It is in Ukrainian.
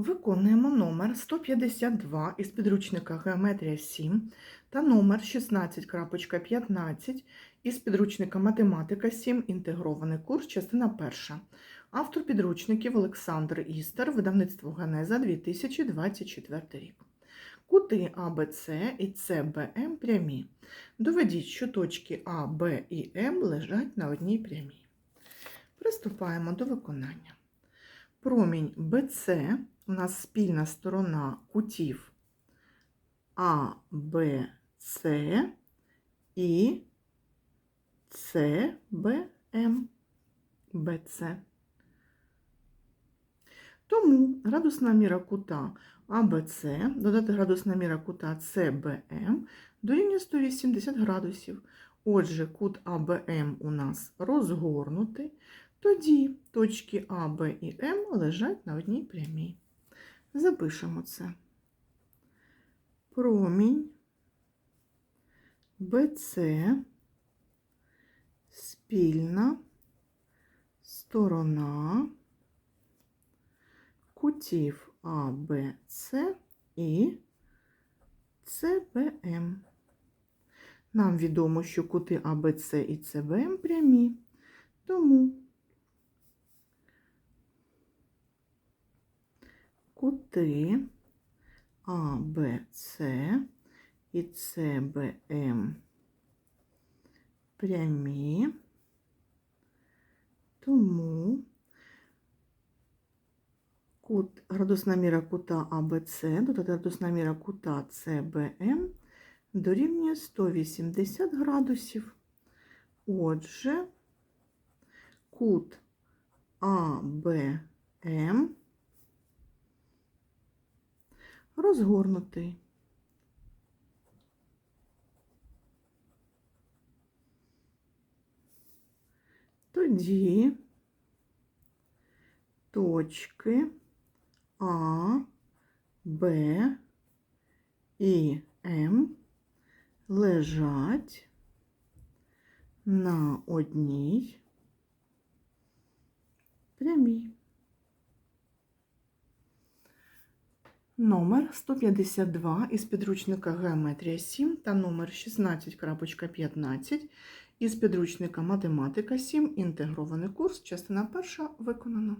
Виконуємо номер 152 із підручника Геометрія 7 та номер 16.15 із підручника Математика 7. Інтегрований курс, частина 1. Автор підручників Олександр Істер, видавництво Генеза 2024 рік. Кути АБЦ і СБМ прямі. Доведіть, що точки А, Б і М лежать на одній прямій. Приступаємо до виконання. Промінь BC у нас спільна сторона кутів А, Б, С і С, Б, М, БЦ. Тому градусна міра кута АБЦ додати градусна міра кута СБМ дорівнює 180 градусів. Отже, кут АБМ у нас розгорнутий. Тоді точки А, Б і М лежать на одній прямій. Запишемо це. Промінь БЦ спільна сторона кутів А, Б, С і ЦБМ. Нам відомо, що кути АБЦ і ЦБМ прямі, тому кути А, Б, С і ЦБМ прямі, тому кут, градусна міра кута АБЦ, додати градусна міра кута ЦБМ дорівнює 180 градусів. Отже, кут АБМ розгорнутий. Тоді точки А, Б і М лежать на одній прямій. Номер 152 із підручника Геометрія 7 та номер 16.15 із підручника Математика 7. Інтегрований курс, частина перша виконано.